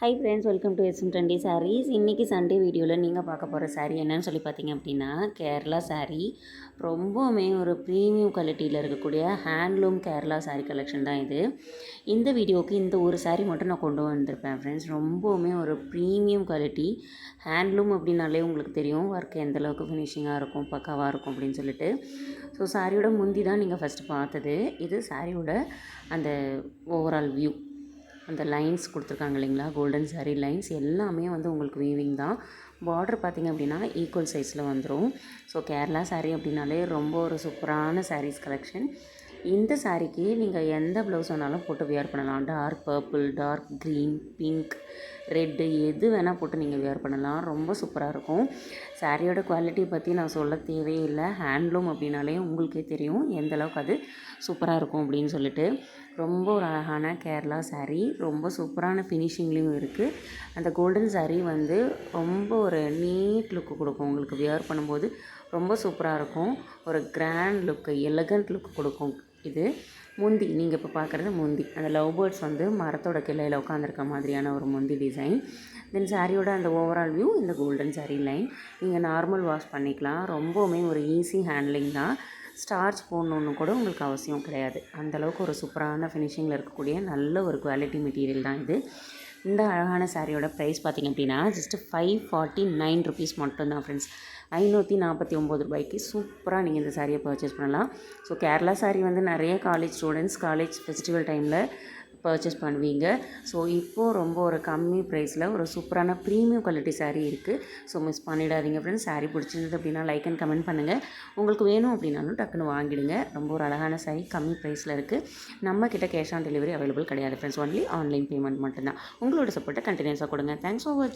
Hi friends welcome to SM twenty sarees இன்றைக்கி Sunday வீடியோவில் நீங்கள் பார்க்க போகிற சாரீ என்னன்னு சொல்லி பார்த்தீங்க அப்படின்னா கேரளா சாரீ ரொம்பவுமே ஒரு ப்ரீமியம் குவாலிட்டியில் இருக்கக்கூடிய ஹேண்ட்லூம் கேரளா சாரீ கலெக்ஷன் தான் இது. இந்த வீடியோவுக்கு இந்த ஒரு சாரீ மட்டும் நான் கொண்டு வந்திருப்பேன் ஃப்ரெண்ட்ஸ் ரொம்பவுமே ஒரு ப்ரீமியம் குவாலிட்டி ஹேண்ட்லூம் அப்படின்னாலே உங்களுக்கு தெரியும் ஒர்க் எந்தளவுக்கு ஃபினிஷிங்காக இருக்கும் பக்காவாக இருக்கும் அப்படின்னு சொல்லிட்டு. ஸோ சாரியோட முந்தி தான் நீங்கள் ஃபஸ்ட்டு பார்த்தது. இது சாரியோட அந்த ஓவரால் வியூ அந்த லைன்ஸ் கொடுத்துருக்காங்க இல்லைங்களா? கோல்டன் saree லைன்ஸ் எல்லாமே வந்து உங்களுக்கு வீவிங் தான். பார்டர் பார்த்திங்க அப்படின்னா ஈக்குவல் சைஸில் வந்துடும் ஸோ கேரளா சாரீ அப்படின்னாலே ரொம்ப ஒரு சூப்பரான சாரீஸ் கலெக்ஷன் இந்த சாரீக்கு நீங்கள் எந்த ப்ளவுஸ் வேணாலும் போட்டு வியர் பண்ணலாம். Dark purple dark green pink red எது வேணால் போட்டு நீங்கள் வியர் பண்ணலாம். ரொம்ப சூப்பராக இருக்கும். சாரியோட குவாலிட்டியை பற்றி நான் சொல்ல தேவையில்லை. ஹேண்ட்லூம் அப்படின்னாலே உங்களுக்கே தெரியும். எந்த அளவுக்கு அது சூப்பராக இருக்கும் அப்படின்னு சொல்லிட்டு. ரொம்ப ஒரு அழகான கேரளா saree. ரொம்ப சூப்பரான ஃபினிஷிங்லேயும் இருக்குது அந்த கோல்டன் saree வந்து ரொம்ப ஒரு நீட் லுக்கு கொடுக்கும். உங்களுக்கு வியர் பண்ணும்போது ரொம்ப சூப்பராக இருக்கும். ஒரு கிராண்ட் லுக்கு எலகண்ட் லுக் கொடுக்கும். இது முந்தி. நீங்கள் இப்போ பார்க்குறது முந்தி. அந்த லவ் பேர்ட்ஸ் வந்து மரத்தோட கிளையில் உட்காந்துருக்க மாதிரியான ஒரு முந்தி டிசைன். தென் சாரியோட அந்த ஓவரால் வியூ இந்த கோல்டன் saree லைன் நீங்கள் நார்மல் வாஷ் பண்ணிக்கலாம். ரொம்பவுமே ஒரு ஈஸி ஹேண்ட்லிங் தான். ஸ்டார்ச் போடணுன்னு கூட உங்களுக்கு அவசியம் கிடையாது. அந்தளவுக்கு ஒரு சூப்பரான ஃபினிஷிங்கில் இருக்கக்கூடிய நல்ல ஒரு குவாலிட்டி மெட்டீரியல் தான் இது. இந்த அழகான சாரியோட ப்ரைஸ் பார்த்திங்க அப்படின்னா just five forty nine rupees மட்டும்தான் ஃப்ரெண்ட்ஸ் ஐநூற்றி நாற்பத்தி ஒம்பது ரூபாய்க்கு சூப்பராக நீங்கள் இந்த சாரியை பர்ச்சேஸ் பண்ணலாம். ஸோ கேரளா சாரி வந்து நிறைய காலேஜ் ஸ்டூடெண்ட்ஸ் காலேஜ் ஃபெஸ்டிவல் டைமில் பர்ச்சேஸ் பண்ணுவீங்க. ஸோ இப்போது ரொம்ப ஒரு கம்மி ப்ரைஸில் ஒரு சூப்பரான ப்ரீமியம் குவாலிட்டி சாரீ இருக்குது ஸோ மிஸ் பண்ணிடாதீங்க ஃப்ரெண்ட்ஸ் சாரீ பிடிச்சிருந்தது அப்படின்னா லைக் அண்ட் கமெண்ட் பண்ணுங்கள் உங்களுக்கு வேணும் அப்படின்னாலும் டக்குன்னு வாங்கிடுங்க. ரொம்ப ஒரு அழகான சாரீ கம்மி ப்ரைஸில் இருக்குது நம்ம கிட்ட கேஷ் ஆன் டெலிவரி அவைலபிள் கிடையாது ஃப்ரெண்ட்ஸ் ஒன்லி ஆன்லைன் பேமெண்ட் மட்டும்தான். உங்களோட சப்போர்ட்டை கண்டினியூஸாக கொடுங்க. தேங்க்ஸ் ஃபார் வாட்சிங்